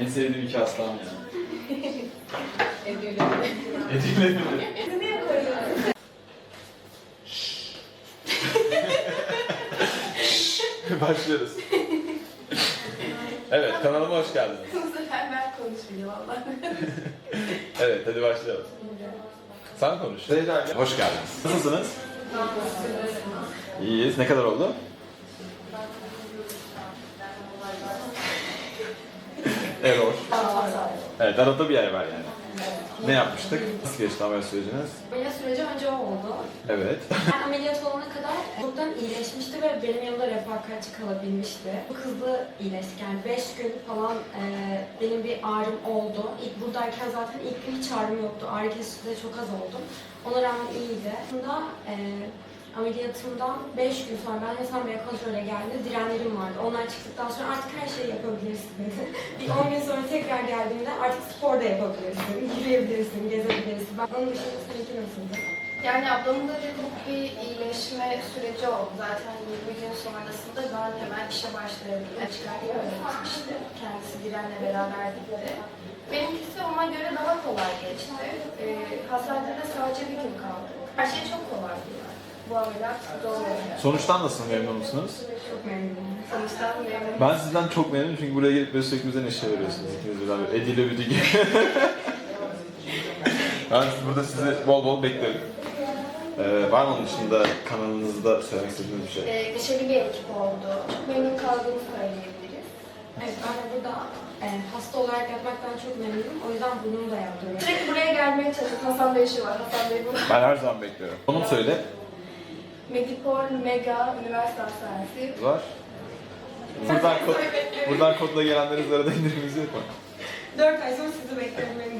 En sevdiğim iki hastam ya. Ediyle. Hediyeleri mi? Niye koyuyorsun? Başlıyoruz. Evet, kanalıma hoş geldiniz. Bu sefer ben konuşmayayım valla. Evet, hadi başlayalım. Sen konuş. Zehra Hoş geldiniz. Nasılsınız? İyiyiz. Ne kadar oldu? Evet, arada bir yer var yani. Ne yapmıştık? Nasıl geçti ameliyat süreciniz? Ameliyat süreci önce o oldu. Evet. Ben ameliyat olana kadar buradan iyileşmişti ve benim yanımda refakatçi kalabilmişti. Çok hızlı iyileştik yani 5 gün falan e, benim bir ağrım oldu. İlk buradayken zaten ilk gün hiç ağrım yoktu. Ağrı kesici de çok az oldum. Ona rağmen iyiydi. Aslında e, ameliyatımdan 5 gün sonra ben Hasan Bey'e kontrole geldi. Direnlerim vardı. Onlar çıktıktan sonra artık her şeyi yapabilirsin dedi. bir 10 gün sonra tekrar geldiğimde artık spor da yapabilirsin, yürüyebilirsin, gezebilirsin. Ben onun dışında seninki nasıldı? Yani ablamın da çok bir iyileşme süreci oldu. Zaten 20 gün sonrasında ben hemen işe başlayabildim. Çıkartmayı öğretmişti. Kendisi Diren'le beraber gitti. Benimkisi ona göre daha kolay geçti. Ee, hastanede sadece bir gün kaldı. Her şey çok kolaydı. Bu ameliyat oldu. Sonuçtan nasıl memnun musunuz? Çok memnunum. Sonuçta memnunum. Ben sizden çok memnunum çünkü buraya gelip böyle sürekli bize neşe veriyorsunuz ikiniz birden böyle Ediyle Büdü gibi. ben burada sizi bol bol beklerim. Ee, var mı onun dışında kanalınızda söylemek istediğiniz bir şey? Ee, neşeli bir ekip oldu. Çok memnun kaldığımı söyleyebiliriz. Evet, ben de burada e, hasta olarak yapmaktan çok memnunum. O yüzden bunu da yaptım. Sürekli buraya gelmeye çalıştım. Hasan Bey işi var. Hasan Bey burada. Ben her zaman bekliyorum. Onu söyle. Medipol Mega Üniversite Hastanesi. Var. Buradan, kod, buradan kodla gelenlerin arada indirimimiz yok mu? 4 ay sonra sizi bekliyorum.